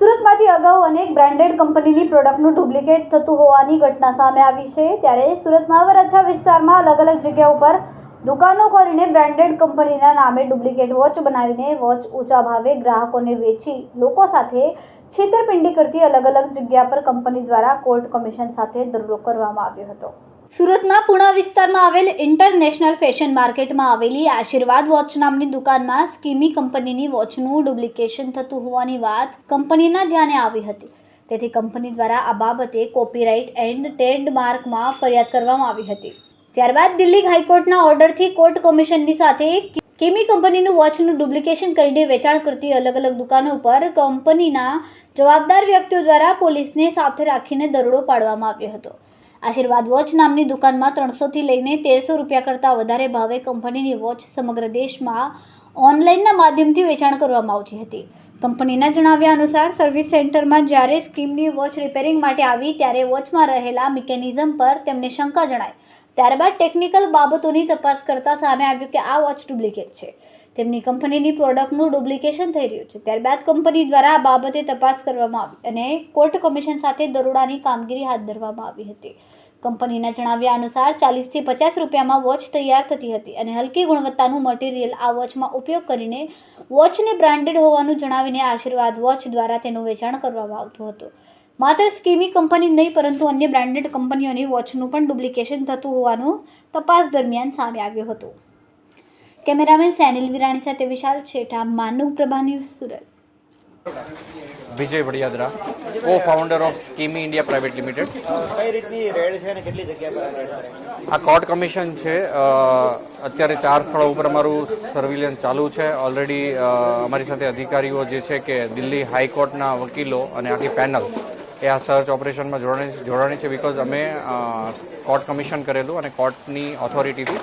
સુરતમાંથી અગાઉ અનેક બ્રાન્ડેડ કંપનીની પ્રોડક્ટનું ડુપ્લિકેટ થતું હોવાની ઘટના સામે આવી છે. ત્યારે સુરતના વરાછા વિસ્તારમાં અલગ અલગ જગ્યા ઉપર દુકાનો ખોલીને બ્રાન્ડેડ કંપનીના નામે ડુપ્લિકેટ વોચ બનાવીને વોચ ઊંચા ભાવે ગ્રાહકોને વેચી લોકો સાથે છેતરપિંડી કરતી અલગ અલગ જગ્યા પર કંપની દ્વારા કોર્ટ કમિશન સાથે દરરોગ કરવામાં આવ્યો હતો. સુરતના પુણા વિસ્તારમાં આવેલ ઇન્ટરનેશનલ ફેશન માર્કેટમાં આવેલી આશીર્વાદ વોચ નામની દુકાનમાં સ્કીમી કંપનીની વોચનું ડુપ્લિકેશન થતું હોવાની વાત કંપનીના ધ્યાને આવી હતી. તેથી કંપની દ્વારા આ બાબતે કોપીરાઇટ એન્ડ ટ્રેડમાર્કમાં ફરિયાદ કરવામાં આવી હતી. ત્યારબાદ દિલ્હી હાઈકોર્ટના ઓર્ડરથી કોર્ટ કમિશનની સાથે કિમી કંપનીનું વોચનું ડુપ્લિકેશન કરીને વેચાણ કરતી અલગ અલગ દુકાનો પર કંપનીના જવાબદાર વ્યક્તિઓ દ્વારા પોલીસને સાથે રાખીને દરોડો પાડવામાં આવ્યો હતો. આશીર્વાદ વોચ નામની દુકાનમાં ત્રણસોથી લઈને તેરસો રૂપિયા કરતાં વધારે ભાવે કંપનીની વોચ સમગ્ર દેશમાં ઓનલાઈનના માધ્યમથી વેચાણ કરવામાં આવતી હતી. કંપનીના જણાવ્યા અનુસાર, સર્વિસ સેન્ટરમાં જ્યારે સ્કીમની વોચ રિપેરિંગ માટે આવી, ત્યારે વોચમાં રહેલા મિકેનિઝમ પર તેમને શંકા જણાઈ. ત્યારબાદ ટેકનિકલ બાબતોની તપાસ કરતા સામે આવ્યું કે આ વોચ ડુપ્લિકેટ છે. તેમની કંપનીની પ્રોડક્ટનું ડુપ્લિકેશન થઈ રહ્યું છે. ત્યારબાદ કંપની દ્વારા આ બાબતે તપાસ કરવામાં આવી અને કોર્ટ કમિશન સાથે દરોડાની કામગીરી હાથ ધરવામાં આવી હતી. કંપનીના જણાવ્યા અનુસાર ચાલીસથી પચાસ રૂપિયામાં વોચ તૈયાર થતી હતી અને હલકી ગુણવત્તાનું મટીરિયલ આ વોચમાં ઉપયોગ કરીને વોચને બ્રાન્ડેડ હોવાનું જણાવીને આશીર્વાદ વોચ દ્વારા તેનું વેચાણ કરવામાં આવતું હતું. માત્ર સ્કીમી કંપની નહીં, પરંતુ અન્ય બ્રાન્ડેડ કંપનીઓની વોચનું પણ ડુપ્લિકેશન થતું હોવાનું તપાસ દરમિયાન સામે આવ્યું હતું. કેમેરામેન સેનિલ વિરાણી સાથે Vishal Chhetha Manav Prabha news Surat. Vijay Vadiyadara co founder of Skimmy India private limited કઈ રીતની રેડ છે અને કેટલી જગ્યા પર આ કોર્ટ કમિશન છે અત્યારે ચાર સ્થળો ઉપર અમારું સર્વિલન્સ ચાલુ છે. ઓલરેડી અમારી સાથે અધિકારીઓ જે છે કે દિલ્હી હાઈકોર્ટના વકીલો અને આખી પેનલ એ આ સર્ચ ઓપરેશનમાં જોડાણી જોડાણી છે બિકોઝ અમે કોર્ટ કમિશન કરેલું અને કોર્ટની ઓથોરિટીથી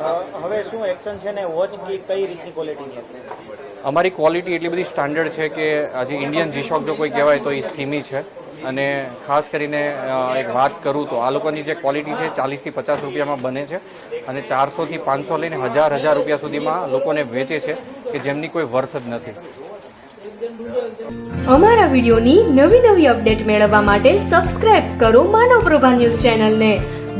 હવે શું એક્શન છે ને વોચ કી કઈ રીતની ક્વોલિટીની અમારી ક્વોલિટી એટલી બધી સ્ટાન્ડર્ડ છે કે આજે ઇન્ડિયન જીશોક જો કોઈ કહેવાય તો એ સ્કીમી છે. અને ખાસ કરીને એક વાત કરું તો આ લોકોની જે ક્વોલિટી છે ચાલીસથી પચાસ રૂપિયામાં બને છે અને ચારસોથી પાંચસો લઈને હજાર હજાર રૂપિયા સુધીમાં લોકોને વેચે છે કે જેમની કોઈ વર્થ જ નથી. અમારા વિડીયોની નવી નવી અપડેટ મેળવવા માટે સબસ્ક્રાઇબ કરો માનવ પ્રભા ન્યૂઝ ચેનલને.